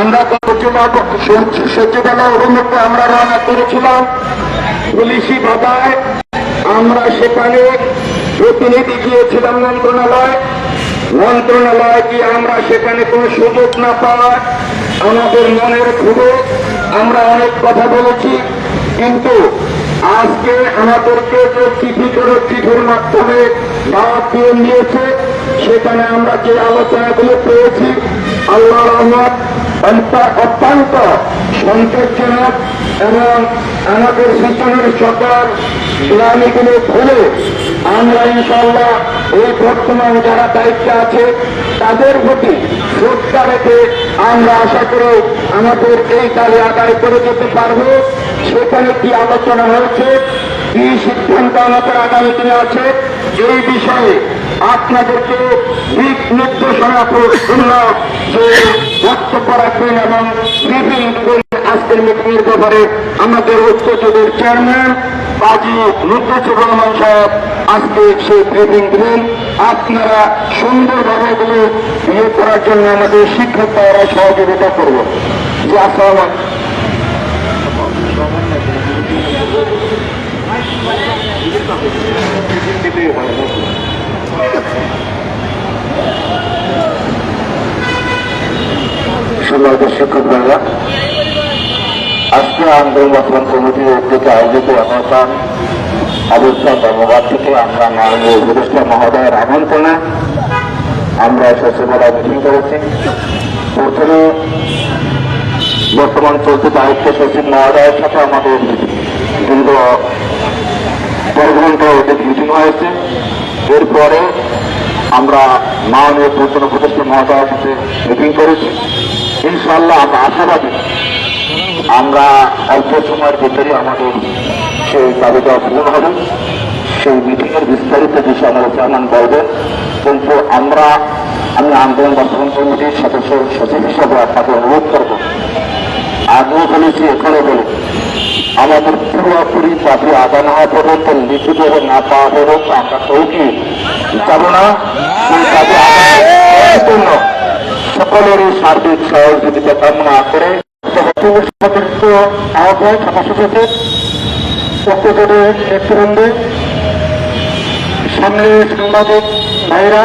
আমরা সচিবালয় অভিমুখে আমরা রওনা করেছিলাম। পুলিশি বাধায় আমরা সেখানে প্রতিনিধি গিয়েছিলাম মন্ত্রণালয়। মন্ত্রণালয় কি আমরা সেখানে কোনো সুযোগ না পাওয়ার আমাদের মনের ক্ষোভে আমরা অনেক কথা বলেছি। কিন্তু আজকে আমাদেরকে যে চিঠি করে চিঠির মাধ্যমে দাওয়াত দিয়ে নিয়েছে সেখানে আমরা যে আলোচনাগুলো পেয়েছি আল্লাহ রহমত অন্ত- অত্যন্ত সন্তোষজনক এবং আমাদের শিক্ষণের সকল গ্রামীগুলো ভুলে আমরা ইনশাল্লাহ এই বর্তমান যারা দায়িত্বে আছে, তাদের প্রতি শ্রদ্ধা রেখে আমরা আশা করে আমাদের এই দাবি আদায় করে যেতে পারব। সেখানে কি আলোচনা হয়েছে? কি সিদ্ধান্ত আমাদের আগামী দিনে আছে? এই বিষয়ে আপনাদেরকে দিক নির্দেশনা জন্য যে বক্তব্য রাখবেন এবং দেবেন আজকের মিটিং এর ব্যাপারে আমাদের উচ্চতদের চেয়ারম্যান আপনারা সুন্দরভাবে এগুলো ইয়ে করার জন্য আমাদের সহযোগিতা করব যে। সম্মানিত শিক্ষক ভাইরা, আজকে আন্দোলন বর্তমান কমিটির উদ্যোগে আয়োজিত অনুষ্ঠান অবস্থান ধর্মঘাট থেকে আমরা বর্তমান চলতি দায়িত্ব সচিব মহোদয়ের সাথে আমাদের দীর্ঘ দেড় ঘণ্টা মিটিং হয়েছে। এরপরে আমরা মাননীয় প্রধান উপদেষ্টা মহোদয়ের সাথে মিটিং করেছি। ইনশাল্লাহ আমরা আশাবাদী আমরা অল্প সময়ের ভিতরে আমাদের সেই দাবিটা পূরণ হবে। সেই মিটিংয়ের বিস্তারিত বিষয়ে আমাদের চেয়ারম্যান বলবেন। কিন্তু আমরা, আমি আন্দোলন বর্তমান কমিটির সদস্য সচিব হিসাবে আপনাকে অনুরোধ করব। আগেও বলেছি এখানে বলে। আমাদের পুরোপুরি দাবি আদায় না হওয়া পর্যন্ত লিখিত না পাওয়া পর্যন্ত আমরা চৌকি যাব না? সার্বিক সহযোগিতা কামনা করে সদস্য সামনে ভাইরা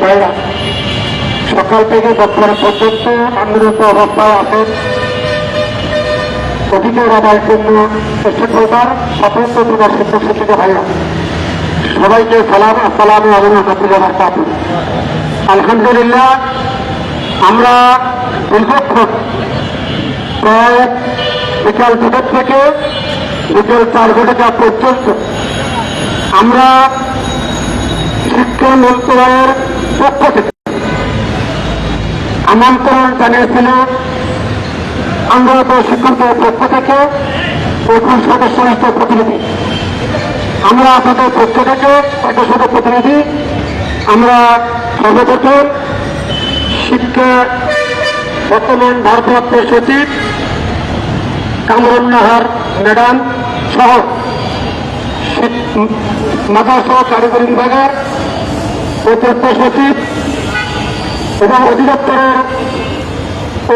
ভাইরা, সকাল থেকে বর্তমান পর্যন্ত আন্দোলিত অবস্থায় আছেন অধিকার আদায়ের জন্য চেষ্টা করবার স্বতন্ত্র তোমার শিক্ষক শিক্ষিকা সবাইকে সালাম আসসালাম আলহামদুলিল্লাহ। আলহামদুলিল্লাহ আমরা দীর্ঘক্ষণ প্রায় বিকাল দুটোর থেকে বিকেল চার ঘটিকা পর্যন্ত আমরা শিক্ষা মন্ত্রণালয়ের পক্ষ থেকে আমন্ত্রণ জানিয়েছিল আন্দোলিত শিক্ষকদের পক্ষ থেকে প্রথম সদস্য প্রতিনিধি। আমরা আপনাদের পক্ষ থেকে সদস্য প্রতিনিধি, আমরা সর্বপ্রথম শিক্ষা বর্তমান ভারপ্রাপ্ত সচিব কামরুন নাহার ম্যাডাম সহ মাদ্রাসা কারিগরি বিভাগের অতিরিক্ত সচিব এবং অধিদপ্তরের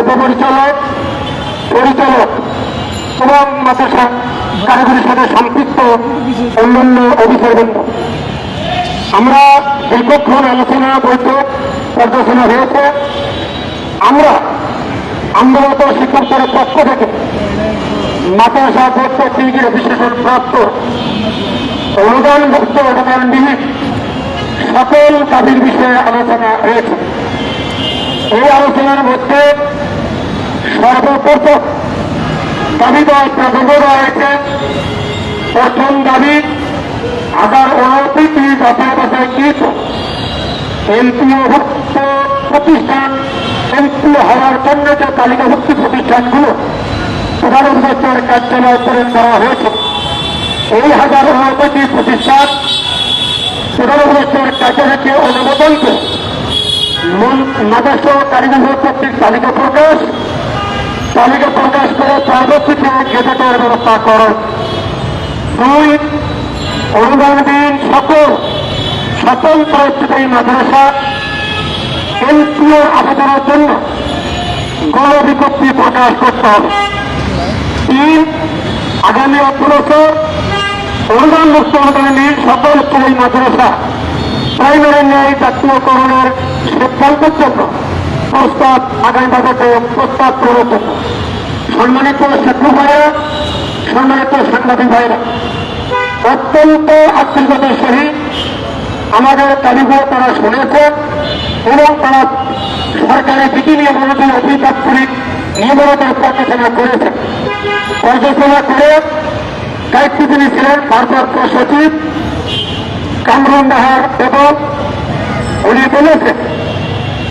উপপরিচালক পরিচালক এবং মাদ্রাসা কারিগরির সাথে সম্পৃক্ত অন্যান্য অফিসারবৃন্দ। আমরা দীর্ঘক্ষণ আলোচনা বৈঠক পর্যালোচনা হয়েছে। আমরা আন্দোলত শিক্ষকদের পক্ষ থেকে মাদ্রাসা বোর্ড কর্তৃক বিশেষণ প্রাপ্ত অনুদানভুক্ত অনুদানবিহীন সকল দাবির বিষয়ে আলোচনা হয়েছে। এই আলোচনার মধ্যে সর্বপ্রথম দাবি প্রথম দাবি উনত্রিশটি জাতীয় ভাষায় গীত প্রতিষ্ঠান এমপিও হওয়ার জন্য যে তালিকাভুক্ত প্রতিষ্ঠানগুলো প্রধান উপদেষ্টার কার্যালয় প্রেরণ করা হয়েছে, এই হাজার উনত্রিশটি প্রতিষ্ঠান প্রধান উপদেষ্টার কার্যালয়কে অনুমোদন করে মাদাস কারিগর কর্তৃক তালিকা প্রকাশ তালিকা প্রকাশ করে পরবর্তীতে গেজেটের ব্যবস্থা করো। দুই অনুদানবিহীন সকল। স্বতন্ত্র স্থায়ী মাদ্রাসা এনপিও আবেদনের জন্য গণবিজ্ঞপ্তি প্রকাশ করতে হবে। তিন, আগামী অর্থ বছর অনুদান মুক্ত অনুদানে সকল স্কুল, মাদ্রাসা প্রাইমারি ন্যায় জাতীয়করণের সিদ্ধান্তের জন্য। প্রস্তাব আগামী বাজেটে প্রস্তাব প্রবর্তন সম্মানিত ছাত্র ভাইরা সম্মানিত সাংবাদিক ভাইরা অত্যন্ত আত্মীয়তার সহিত আমাদের দাবিগুলো তারা শুনেছে এবং তারা সরকারের বিধি নিয়ম অনুযায়ী অভিযাত্রিক নিয়মনতার পর্যালোচনা করেছে পর্যালোচনা করে দায়িত্ব তিনি ছিলেন ভারপ্রাপ্ত সচিব কামরুন নাহার এবং উনি বলেছেন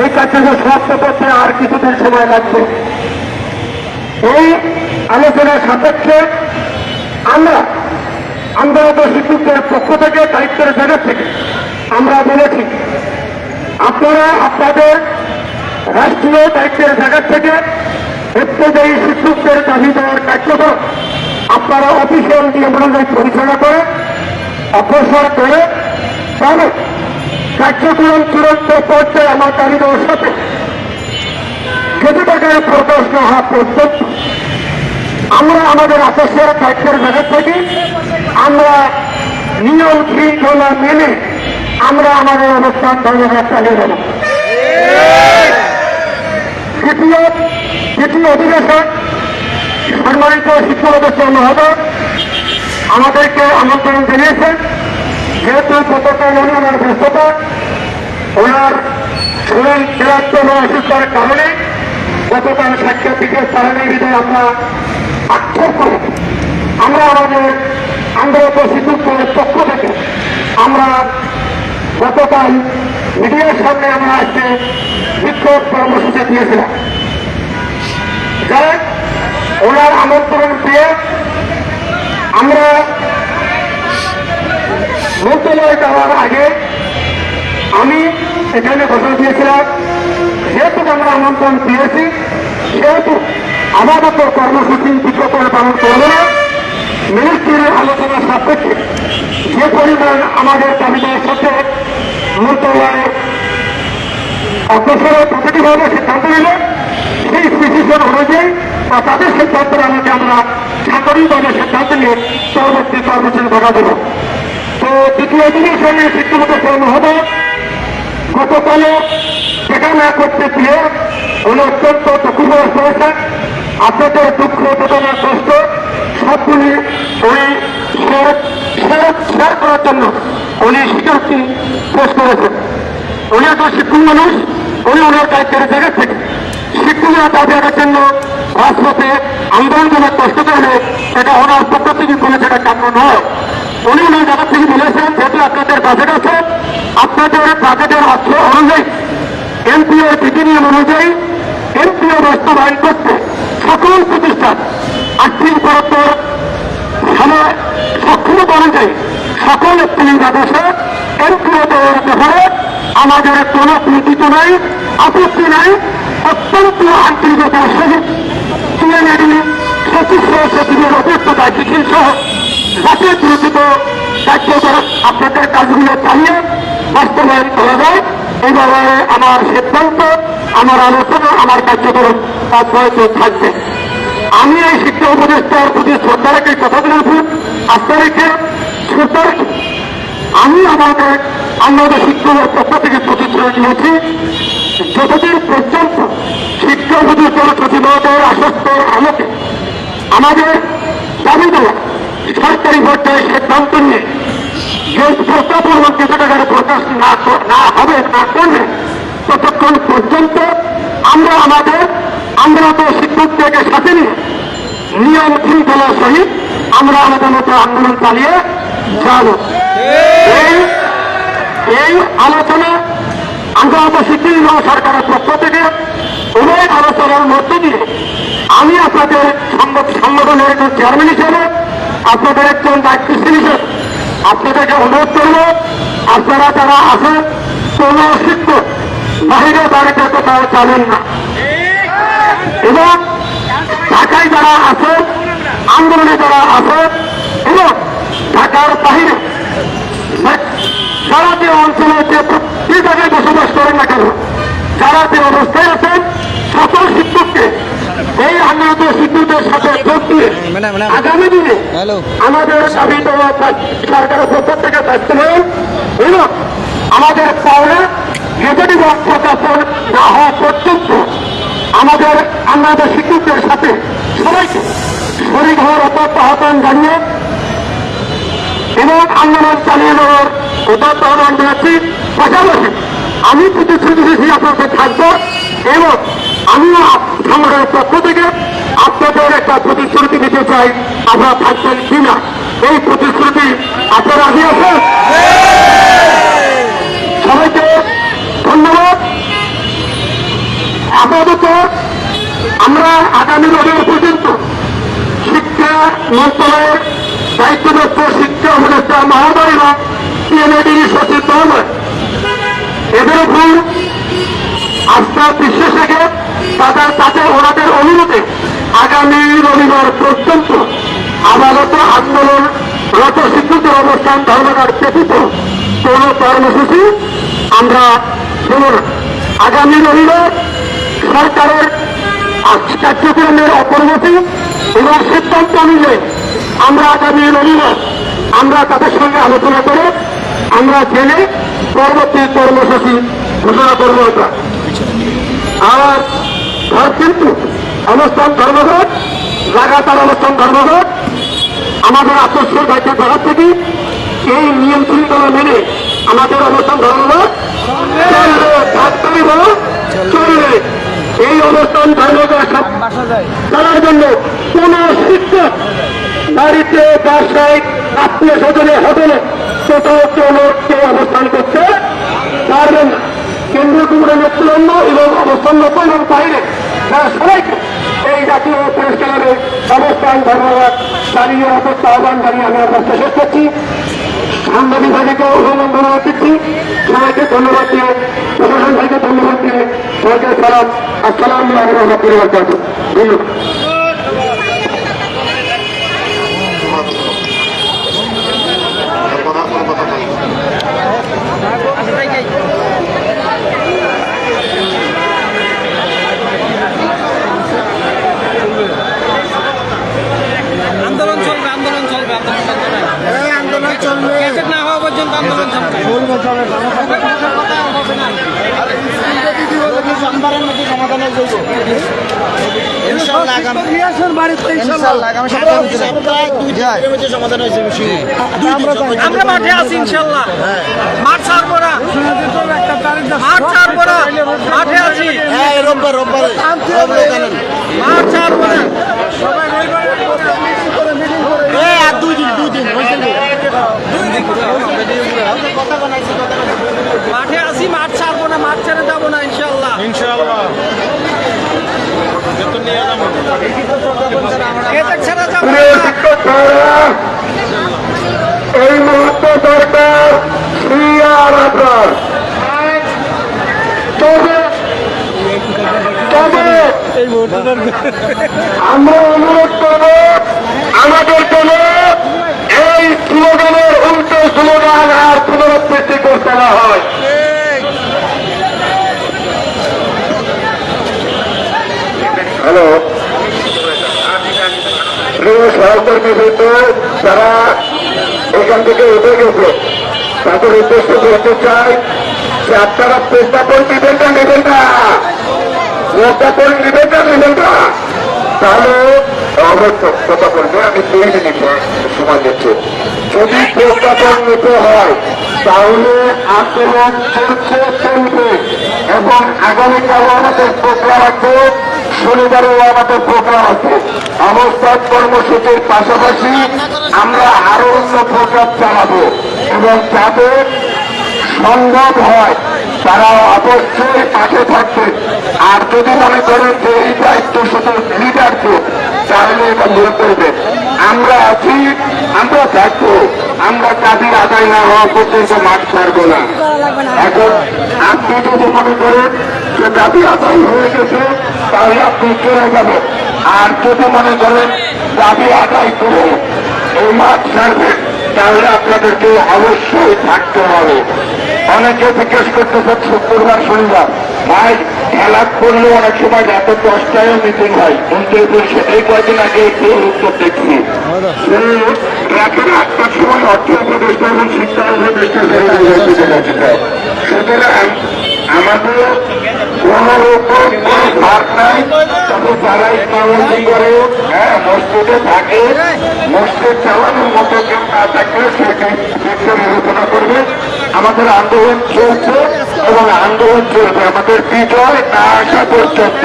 এই কার্যক্রম সমাপ্ত করতে আর কিছুদিন সময় লাগবে। এই আলোচনার সাপেক্ষে আমরা আন্দোলিত শিক্ষকদের পক্ষ থেকে দায়িত্বের জায়গা থেকে আমরা বলেছি, আপনারা আপনাদের রাষ্ট্রীয় দায়িত্বের জায়গা থেকে প্রত্যেকেই শিক্ষকদের দাবি দেওয়ার কার্যক্রম আপনারা অফিসিয়াল নিয়ম অনুযায়ী পরিচালনা করে অগ্রসর করে তবে কার্যক্রম চূড়ান্ত পর্যায়ে আমার দেওয়ার সাথে কেটে টাকায় প্রকাশ না হওয়া পর্যন্ত আমরা আমাদের আকাশের দায়িত্বের জায়গা থেকে আমরা নিয়ম শৃঙ্খলা মেনে আমরা আমাদের অবস্থান ধন্যবাদ চালিয়ে যাব। দ্বিতীয় দ্বিতীয় অধিবেশন, সম্মানিত শিক্ষা অধ্যক্ষ মহোদয়, আমাদেরকে আমন্ত্রণ জানিয়েছেন। যেহেতু গতকাল উনি ব্যস্ততা, ওনার শরীর ক্লান্ত বা অসুস্থতার কারণে গতকাল সাক্ষাৎকার চালানোর বিধায় আমরা আক্ষেপ করে। আমরা আমাদের আন্দোলিত শিক্ষকদের পক্ষ থেকে আমরা গতকাল মিডিয়ার সামনে আমরা আজকে বিক্ষোভ কর্মসূচি দিয়েছিলাম। যাই ওনার আমন্ত্রণ দিয়ে আমরা মন্ত্রণালয় যাওয়ার আগে আমি এখানে ঘোষণা দিয়েছিলাম, যেহেতু আমরা আমন্ত্রণ দিয়েছি, সেহেতু আমাদের কর্মসূচি বিজ্ঞপ্তি পালন করব না, মিনিস্ট্রির আলোচনার সাপেক্ষে যে পরিমাণ আমাদের দাবিদার সাথে মন্ত্রণালয় অগ্রসর প্রতিটিভাবে সিদ্ধান্ত নিল, সেই ডিসিশন অনুযায়ী বা তাদের সিদ্ধান্তের আমাকে আমরা সাকরিকভাবে সিদ্ধান্ত নিয়ে পরবর্তী কর্মসূচি বাধা দেব। তো দ্বিতীয় অধিবেশনে শিক্ষাগত কর্ম হবে গতকালে দেখা না করতে গিয়ে উনি অত্যন্ত দুঃখগ্রস্ত হয়েছেন আপনাদের দুঃখ বেদনা কষ্ট সবগুলি উনি শেয়ার করার জন্য উনি স্বীকারোক্তি পেশ করেছেন উনি একটা শিক্ষক মানুষ উনি ওনার দায়িত্বের জায়গা থেকে শিক্ষকরা দাবি আনার জন্য রাজপথে আন্দোলন জন্য কষ্ট করলে এটা ওনার পক্ষ থেকে বলে সেটা কাম্য নয় উনি ওনার জায়গা থেকে বলেছেন, যেহেতু আপনাদের বাজেট আছে, আপনাদের বাজেটের অর্থ অনুযায়ী এমপিও বিধি নিয়ম অনুযায়ী এমপিও বাস্তবায়ন করতে সকল প্রতিষ্ঠান আর্থিক বরাদ্দর সময় সক্ষমতা অনুযায়ী সকল পুলিশ আদেশে এমপিও দেওয়ার ব্যাপারে আমাদের কোনো নীতিত নাই, আপত্তি নাই, অত্যন্ত আন্তরিকতার সহিত জাতীয় দ্রুত আপনাদের কাজগুলো চালিয়ে বাস্তবায়ন করা যায়। এইভাবে আমার সিদ্ধান্ত, আমার আলোচনা, আমার কার্যক্রম অব্যাহত থাকবে। আমি এই শিক্ষা উপদেষ্টার প্রতি শ্রদ্ধা রেখে কথা বলছি আস্থা রেখে শ্রদ্ধা রেখে আমি আমাদের আমাদের শিক্ষকের পক্ষ থেকে প্রতিশ্রুতি নিয়েছি যতদিন পর্যন্ত শিক্ষা উপদেষ্টার প্রতিবাদের আশ্বস্ত আলোকে আমাদের দাবি দেওয়া সরকারি পর্যায়ে সিদ্ধান্ত নিয়ে যে প্রস্তাবন কিছু টাকার প্রকাশ না হবে, না করবে, ততক্ষণ পর্যন্ত আমরা আমাদের আমরা তো শিক্ষকদেরকে সাথে নিয়ে নিয়ম শৃঙ্খলার সহিত আমরা আমাদের মতো আন্দোলন চালিয়ে যাব। এই আলোচনা আন্দোলন শিক্ষিত সরকারের পক্ষ থেকে উভয় আলোচনার মধ্য দিয়ে আমি আপনাদের সংগঠ- সংগঠনের চেয়ারম্যান হিসেবে আপনাদের একজন দায়িত্বশীল হিসেবে আপনাদেরকে অনুরোধ করব, আপনারা যারা আছেন, কোন শিক্ষক বাহিরে বাড়িতে কোথাও জানেন না। এবং ঢাকায় যারা আছে আন্দোলনে যারা আছে এবং ঢাকার বাহিরে সারা যে অঞ্চলে যে জায়গায় বসবাস করেন না কেন, যারা যে অবস্থায় আছেন, সকল শিক্ষককে এই আন্দোলিত শিক্ষকদের সাথে যোগ দিয়ে আগামী দিনে আমাদের দাবি সরকারের পক্ষ থেকে বাস্তবায়ন এবং আমাদের পাওনা গেজেটি প্রকাশন না হওয়া পর্যন্ত আমাদের আমাদের শিক্ষকদের সাথে সবাইকে শরীর হওয়ার অত্যন্ত আহ্বান জানিয়ে এবং আন্দোলন চালিয়ে যাওয়ার উদাত্ত আহ্বান জানাচ্ছি পাশাপাশি আমি প্রতিশ্রুতি দিয়েছি আপনাদের থাকব এবং আমিও সংগঠনের পক্ষ থেকে আপনাদের একটা প্রতিশ্রুতি দিতে চাই। আমরা থাকবেন কিনা এই প্রতিশ্রুতি আপনারা রাজি আছেন অবস্থান ধর্মঘট ব্যতীত কোন কর্মসূচি আমরা দেব না। আগামী রবিবার সরকারের কার্যক্রমের অপরগতি এবং সিদ্ধান্ত অনুযায়ী আমরা আগামী রবিবার আমরা তাদের সঙ্গে আলোচনা করে আমরা জেনে পরবর্তী কর্মসূচি ঘোষণা করব আমরা। আর ধর কিন্তু অবস্থান ধর্মঘট, লাগাতার অবস্থান ধর্মঘট, আমাদের আদর্শ দায়িত্ব ধরার থেকে এই নিয়ম শৃঙ্খলা মেনে আমাদের অবস্থান ধর্মঘট চলবে থাকতে বলো চলবে এই অবস্থান সব। করার জন্য কোন শিক্ষক বাড়িতে বাসায় আত্মীয় স্বজনে হোটেলে কোথাও কোন কেউ অবস্থান করতে পারবেন না কেন্দ্রীয় কুমড়া নেতৃবৃন্দ এবং অবস্থানরত এবং বাইরে সবাইকে এই জাতীয় প্রেস ক্লাবে অবস্থান ধন্যবাদ দাঁড়িয়ে অবস্থা আহ্বান জানিয়ে আমি অবস্থা শেষ করছি। সাংবাদিক ভাইকে অভিনন্দন করছি সবাইকে ধন্যবাদ দিয়ে প্রশাসন ভাইকে ধন্যবাদ দিয়ে সবাইকে সালাম আসসালাম রহমতুল্লাহ ধন্যবাদ আন্দোলন চলবে আন্দোলন চলবে আন্দোলন চলবে আন্দোলন চলবে ক্যাসেট না হওয়া পর্যন্ত আন্দোলন হয়েছে বিষয় আমরা মাঠে আছি ইনশাল্লাহ। মাঠ ছাড়বো না। মাঠ ছাড়বো না। মাঠে আছি। হ্যাঁ রোববার রোববার। মাঠ ছাড়বো না। আর দুই দিন দুই দিন মাঠে আসি মাঠ ছাড়বো না মাঠ ছেড়ে যাব না ইনশাল্লাহ ভাইরা, এই মুহূর্তে দরকার সিআর আপনার তবে তবে আমরা অনুরোধ করব আমাদের জন্য এই স্লোগানের আর পুনরাবৃত্তি করতে না হয়। হ্যালো। সহকর্মী বৃন্দ, যারা এখান থেকে উঠে গেছে, তাদের উদ্দেশ্য বলতে চাই যে আপনারা প্রস্তাবন দিবেন না নেবেন না। প্রস্তাবন দিবেন না নেবেন না। তাহলে কথা বলবে, আমি সময় দিচ্ছি যদি প্রস্তাবন নিতে হয়, তাহলে আন্দোলন চলছে চলবে এবং আগামীকাল আমাদের প্রোগ্রাম আছে, শনিবারেও আমাদের প্রোগ্রাম আছে। অবস্থান কর্মসূচির পাশাপাশি আমরা আরও অন্য প্রোগ্রাম চালাবো এবং যাদের সম্ভব হয়। তারা অবশ্যই পাশে থাকবে। আর যদি মনে করেন যে এই দায়িত্ব শুধু লিডারকে তাহলে এটা মনে করবেন আমরা আছি, আমরা থাকব। আমরা কাজের আদায় না হওয়া পর্যন্ত মাঠ ছাড়বো না। এখন আপনি যদি মনে করেন যে দাবি আদায় হয়ে গেছে, তাহলে আপনি চলে যাবেন। আর যদি মনে করেন দাবি আদায় করে এই মাঠ ছাড়বেন তাহলে আপনাদেরকে অবশ্যই থাকতে হবে। অনেকে জিজ্ঞেস করতেছে শুক্রবার শনিবার। ভাই খেলা করলে অনেক সময় রাতের দশটায় মিটিং হয়। বলছে এই কয়েকদিন আগে একটু উত্তর দেখছি। রাতের আটটার সময় অর্থ উপদেষ্টা এবং শিক্ষা উপদেষ্টা সুতরাং আমাদের কোন রকম কোনো ভাগ নাই। তবে যারা ইসলামী করে হ্যাঁ মসজিদে থাকে মসজিদ চালানোর মতো কেউ না থাকলে সেটা বিবেচনা করবে। আমাদের আন্দোলন চলছে এবং আন্দোলন চলবে। আমাদের বিজয় না আসা পর্যন্ত।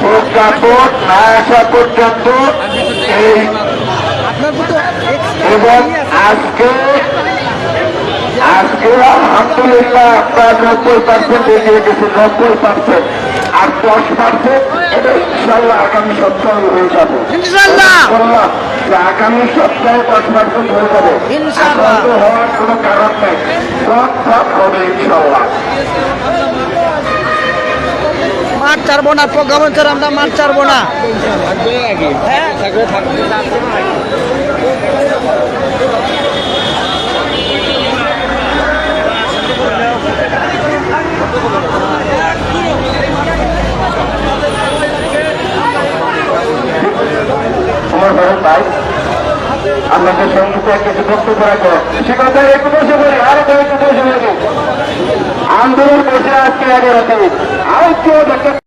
প্রজ্ঞাপন না আসা পর্যন্ত এই এবং আজকে আজকে আলহামদুলিল্লাহ আপনার নব্বই পার্সেন্ট এগিয়ে গেছে নব্বই পার্সেন্ট আর দশ পার্সেন্ট এটা ইনশাল্লাহ আগামী সপ্তাহে হয়ে যাবে। আগামী সপ্তাহে পার্সেন্ট হয়ে যাবে। হওয়ার কোনো কারণ নেই। সব সব হবে ইনশাল্লাহ মাঠ ছাড়বো না প্রজ্ঞাপন ছাড়া আমরা মাঠ ছাড়বো না। তোমার বড় ভাই আপনাদের সঙ্গে কিছু বক্তব্য রাখব। সে একটু বসে বলি আরও কয়েকটু বসে বলি আন্দোলন করছে আজকে আগে তারিখ আর কেউ